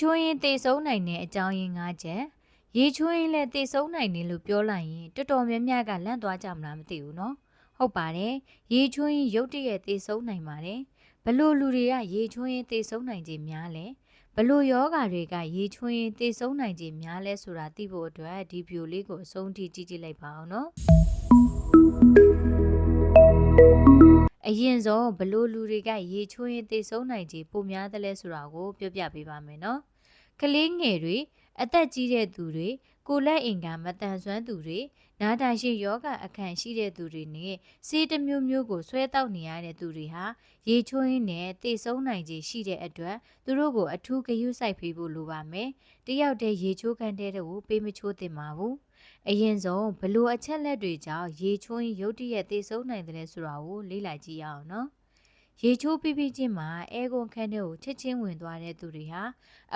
ချိုးရင်တည်ဆုံးနိုင်တဲ့အကြောင်းရင်း၅ချက်ရေချိုးရင်လည်းတည်ဆုံးနိုင်တယ်လို့ပြောလိုက်ရင်တော်တော်များများကလန့်သွားကြမလားမသိဘူးနော်ဟုတ်ပါတယ်ရေချိုးရင်ရုတ်တရက်တည်ဆုံးနိုင်ပါတယ်ဘလို့လူတွေကရေချိုးရင်တည်ဆုံးနိုင်ခြင်းများလဲဘလို့ယောဂါတွေကရေချွင်းသေဆုံးနိုင်ခြင်းများလဲဆိုတာသိဖို့အတွက်ဒီဗီဒီယိုလေးကိုအဆုံးထိကြည့်ကြည့်လိုက်ပါအောင်နော် အရင်ဆုံးဘလို့လူတွေကရေချိုးရင်သေဆုံးနိုင်ခြေပိုများတယ်လဲဆိုတာကိုပြောပြပေးပါမယ်နော်။ကလေးငယ်တွေအသက်ကြီးတဲ့သူတွေကိုလက်အင်ကမတန်ဆွမ်းသူတွေနာတာရှိယောဂအခန့်ရှိတဲ့သူတွေနဲ့ဆေးတမျိုးမျိုးကိုဆွဲတောက်နေရတဲ့သူတွေဟာရေချိုးရင်းနဲ့သေဆုံးနိုင်ခြေရှိတဲ့အတွက်သူတို့ကိုအထူးဂရုစိုက်ပေးဖို့လိုပါမယ်။တယောက်တည်းရေချိုးခံတဲ့တွေကိုပေးမချိုးသင့်ပါဘူး။ အရင်ဆုံးဘလို့အချက်လက်တွေကြောင့်ရေချိုးရင်ရုတ်တရက်တေဆုံးနိုင်တယ်ဆိုတာကိုလေ့လာကြည့်ရအောင်နော်။ရေချိုးပြီးပြီးချင်းမှာအဲကွန်ခန်းထဲကိုချက်ချင်းဝင်သွားတဲ့သူတွေဟာ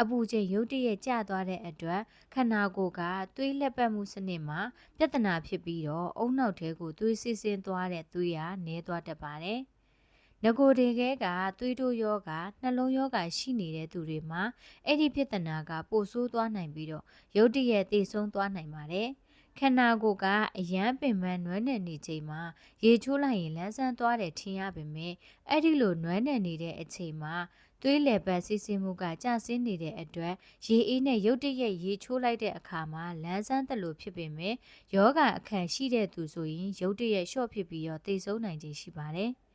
အပူချိန်ရုတ်တရက်ကျသွားတဲ့အတွက်ခန္ဓာကိုယ်ကသွေးလက်ပတ်မှုစနစ်မှာပြဿနာဖြစ်ပြီးတော့အုံနောက်ထဲကိုသွေးစစ်ဆင်းသွားတဲ့သွေးဟာနည်းသွားတတ်ပါတယ်။ငကိုတေခဲကသွေးတိုးယောဂနှလုံးယောဂရှိနေတဲ့သူတွေမှာအဲ့ဒီပြဿနာကပိုဆိုးသွားနိုင်ပြီးတော့ရုတ်တရက်သေဆုံးသွားနိုင်ပါတယ်။ ခန္ဓာကိုယ်ကအယမ်းပင်ပန်းနွမ်းနယ်နေချိန်မှာရေချိုးလိုက်ရင်လန်းဆန်းသွားတယ်ထင်ရပေမဲ့အဲ့ဒီလိုနွမ်းနယ်နေတဲ့အချိန်မှာသွေးလည်ပတ်စီးဆင်းမှုကကျဆင်းနေတဲ့အတွက်ရေအေးနဲ့ရုတ်တရက်ရေချိုးလိုက်တဲ့အခါမှာလန်းဆန်းတယ်လို့ဖြစ်ပေမဲ့ယောဂအခန့်ရှိတဲ့သူဆိုရင်ရုတ်တရက်ရှော့ဖြစ်ပြီးတော့သေဆုံးနိုင်ခြင်းရှိပါတယ်။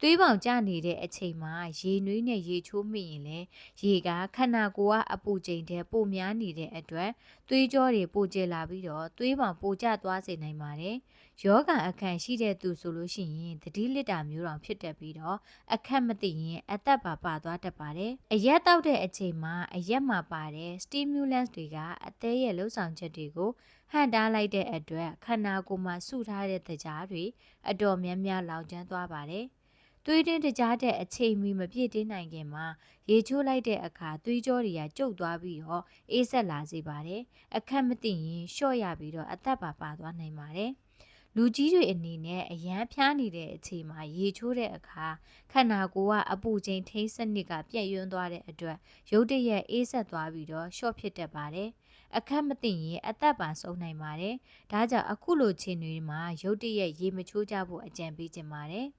သွေးပေါင်ကျနေတဲ့အချိန်မှာရေနွေးနဲ့ရေချိုးမိရင်လည်းရေကခန္ဓာကိုယ်ကအပူချိန်တဲ့ပိုများနေတဲ့အတွက်သွေးကြောတွေပိုကျလာပြီးတော့သွေးပေါင်ပိုကျသွားစေနိုင်ပါတယ်။ယောဂအခန့်ရှိတဲ့သူဆိုလို့ရှိရင်သတိလစ်တာမျိုးတောင်ဖြစ်တတ်ပြီးတော့အခက်မသိရင်အသက်ပါပါသွားတတ်ပါတယ်။အရက်တောက်တဲ့အချိန်မှာအရက်မှာပါတဲ့ stimulants တွေကအသေးရဲ့လှုပ်ဆောင်ချက်တွေကိုဟန်တားလိုက်တဲ့အတွက်ခန္ဓာကိုယ်မှာစုထားတဲ့သကြားတွေအတော်များများလောင်ကျွမ်းသွားပါတယ်။ သွေးတင်းတကြားတဲ့အချိန်မီမပြည့်တင်းနိုင်ခင်မှာရေချိုးလိုက်တဲ့အခါသွေးကြောတွေကကျုပ်သွားပြီးတော့အေးဆက်လာစေပါတယ်။အခက်မသိရင်ရှော့ရပြီးတော့အသက်ပါပါသွားနိုင်ပါတယ်။လူကြီးတွေအနေနဲ့အရန်ဖျားနေတဲ့အချိန်မှာရေချိုးတဲ့အခါခန္ဓာကိုယ်ကအပူချိန်ထိန်းစနစ်ကပြည့်ယွန်းသွားတဲ့အတွက်ရုတ်တရက်အေးဆက်သွားပြီးတော့ရှော့ဖြစ်တတ်ပါတယ်။အခက်မသိရင်အသက်ပါဆုံးနိုင်ပါတယ်။ဒါကြောင့်အခုလိုချိန်တွေမှာရုတ်တရက်ရေမချိုးကြဖို့အကြံပေးချင်ပါတယ်။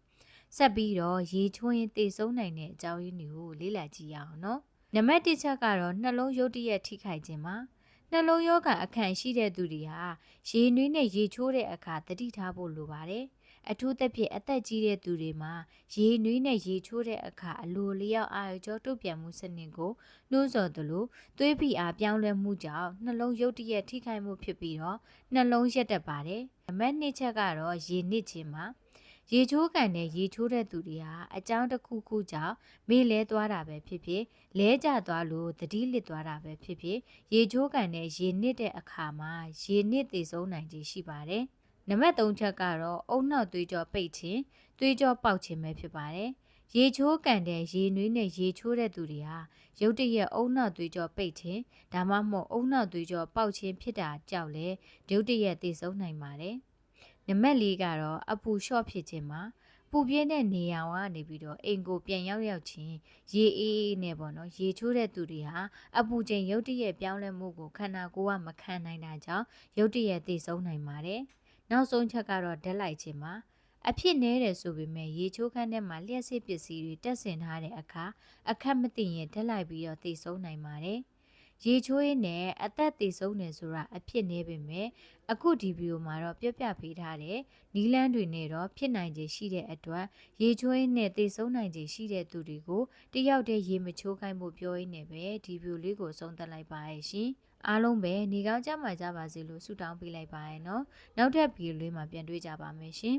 ဆက်ပြီးတော့ရေချိုးရင်သေဆုံးနိုင်တဲ့အကြောင်းရင်းတွေကိုလေ့လာကြည့်ရအောင်နော်။နံပါတ်1ချက်ကတော့နှလုံးရုတ်တရက်ထိခိုက်ခြင်းပါ။နှလုံးရောဂါအခန့်ရှိတဲ့သူတွေဟာရေနွေးနဲ့ရေချိုးတဲ့အခါတတိထားဖို့လိုပါတယ်။အထူးသဖြင့်အသက်ကြီးတဲ့သူတွေမှာရေနွေးနဲ့ရေချိုးတဲ့အခါအလိုလျောက်အာရုံကြောတုတ်ပြန်မှုစနစ်ကိုနှိုးဆော်သလိုသွေးဖိအားပြောင်းလဲမှုကြောင့်နှလုံးရုတ်တရက်ထိခိုက်မှုဖြစ်ပြီးတော့နှလုံးရက်တက်ပါတယ်။နံပါတ်2ချက်ကတော့ရေနစ်ခြင်းပါ။ ရေချိုးကန်နဲ့ရေချိုးတဲ့သူတွေဟာအကြောင်းတစ်ခုခုကြောင့်မေ့လဲသွားတာပဲဖြစ်ဖြစ်လဲကျသွားလို့သတိလစ်သွားတာပဲဖြစ်ဖြစ်ရေချိုးကန်နဲ့ရေနစ်တဲ့အခါမှာရေနစ်သေးဆုံးနိုင်ခြင်းရှိပါတယ်။နံပါတ်3ချက်ကတော့အုံနောက်သွေးကြောပိတ်ခြင်းသွေးကြောပေါက်ခြင်းပဲဖြစ်ပါတယ်။ရေချိုးကန်တဲ့ရေနွေးနဲ့ရေချိုးတဲ့သူတွေဟာရုတ်တရက်အုံနောက်သွေးကြောပိတ်ခြင်းဒါမှမဟုတ်အုံနောက်သွေးကြောပေါက်ခြင်းဖြစ်တာကြောင့်လည်းရုတ်တရက်သေဆုံးနိုင်ပါတယ်။ နံပါတ်၄ကတော့အပူလျှော့ဖြစ်ခြင်းမှာပူပြင်းတဲ့နေရာကနေပြီးတော့အိမ်ကိုပြန်ရောက်ရောက်ချင်းရေအေးအေးနဲ့ပေါ့နော်ရေချိုးတဲ့သူတွေဟာအပူချိန်ရုတ်တရက်ပြောင်းလဲမှုကိုခန္ဓာကိုယ်ကမခံနိုင်တာကြောင့်ရုတ်တရက်သိဆုံးနိုင်ပါတယ်နောက်ဆုံးချက်ကတော့ဓာတ်လိုက်ခြင်းမှာအဖြစ်နည်းတယ်ဆိုပေမဲ့ရေချိုးခန်းထဲမှာလျှက်စစ်ပစ္စည်းတွေတက်ဆင်ထားတဲ့အခါအခက်မသိရင်ဓာတ်လိုက်ပြီးတော့သိဆုံးနိုင်ပါတယ်။ ရေချိုးရင်းနဲ့အသက်သေဆုံးတယ်ဆိုတာအဖြစ်နေပေမဲ့အခုဒီဗီဒီယိုမှာတော့ပြပြပေးထားတဲ့နီလန်းတွေနဲ့တော့ဖြစ်နိုင်ခြေရှိတဲ့အတွက်ရေချိုးရင်းနဲ့သေဆုံးနိုင်ခြေရှိတဲ့သူတွေကိုတယောက်တည်းရေမချိုးခိုင်းဖို့ပြောရင်းနဲ့ပဲဒီဗီဒီယိုလေးကိုဆုံးသက်လိုက်ပါရဲ့ရှင်အားလုံးပဲနေကောင်းကြမှာကြပါစေလို့ဆုတောင်းပေးလိုက်ပါရနော်နောက်ထပ်ဗီဒီယိုလေးမှာပြန်တွေ့ကြပါမယ်ရှင်